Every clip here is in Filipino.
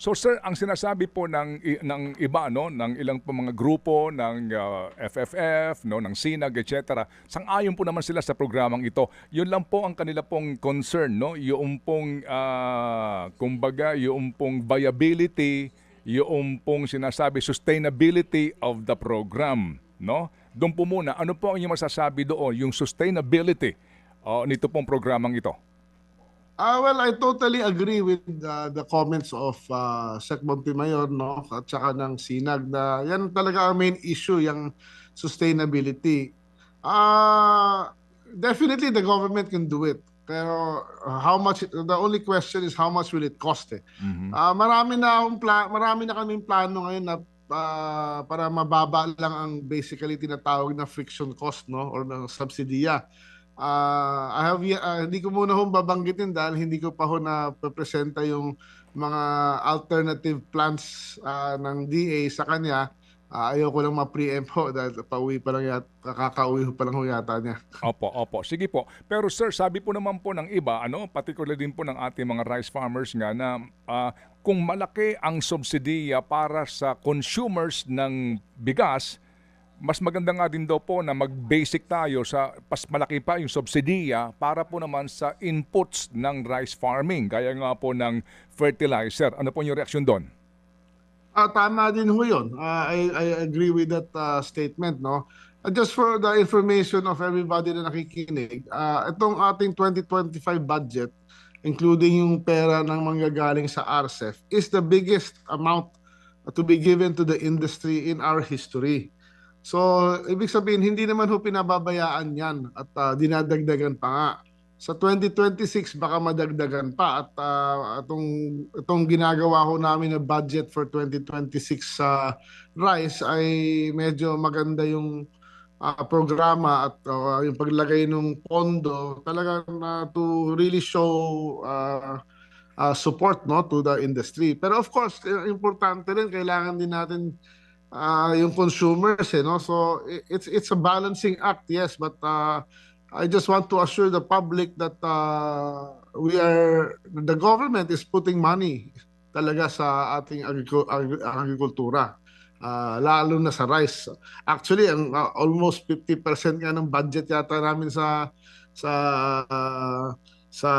So sir, ang sinasabi po ng ng iba no, ng ilang po mga grupo ng uh, FFF, no, ng SINAG, etc. Sang-ayon po naman sila sa programang ito. 'Yun lang po ang kanila pong concern, no, yung pong ah, kumbaga yung pong viability, yung pong sinasabi sustainability of the program, no? Doon po muna, ano po ang inyong masasabi doon, yung sustainability oh, nito pong programang ito? Ah, well, I totally agree with uh, the comments of uh, Sec Montemayor, no? At saka ng Sinag na yan talaga ang main issue, yung sustainability. Ah, definitely the government can do it. Pero uh, how much, the only question is how much will it cost eh. Ah, marami na akong pla- marami na kaming plano ngayon na ah, para mababa lang ang basically tinatawag na friction cost no or ng subsidiya. Ah, I have ah, hindi ko muna hong babanggitin dahil hindi ko pa ho na presenta yung mga alternative plans ah, ng DA sa kanya. Ah, ayaw ko lang ma-preempt ho dahil pauwi pa lang yata, kakauwi pa lang ho yata niya. Opo, opo. Sige po. Pero sir, sabi po naman po ng iba, ano, particular din po ng ating mga rice farmers nga na ah, kung malaki ang subsidiya para sa consumers ng bigas, mas maganda nga din daw po na mag-basic tayo sa pas malaki pa yung subsidiya para po naman sa inputs ng rice farming, gaya nga po ng fertilizer. Ano po yung reaksyon doon? Ah, tama din ho yun. Ah, I, I agree with that ah, statement, no? Ah, just for the information of everybody na nakikinig, ah, itong ating 2025 budget, including yung pera ng manggagaling sa RCEF, is the biggest amount to be given to the industry in our history. So, ibig sabihin, hindi naman ho pinababayaan yan at ah, dinadagdagan pa nga. Sa 2026, baka madagdagan pa at ah, itong, itong ginagawa ho namin na budget for 2026 sa rice ay medyo maganda yung ah, programa at ah, yung paglagay ng pondo talaga na to really show ah, ah, support no to the industry. Pero of course, eh, importante rin kailangan din natin ah, yung consumers eh no. So it's it's a balancing act, yes, but ah, I just want to assure the public that uh, we are the government is putting money talaga sa ating agricu- agri- agrikultura. Ah, lalo na sa rice. Actually, ang ah, almost 50% nga ng budget yata namin sa sa ah, sa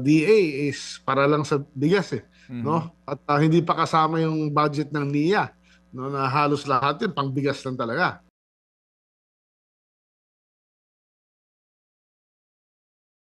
DA is para lang sa bigas eh, no? At ah, hindi pa kasama yung budget ng NIA, no, na halos lahat yun pang bigas lang talaga.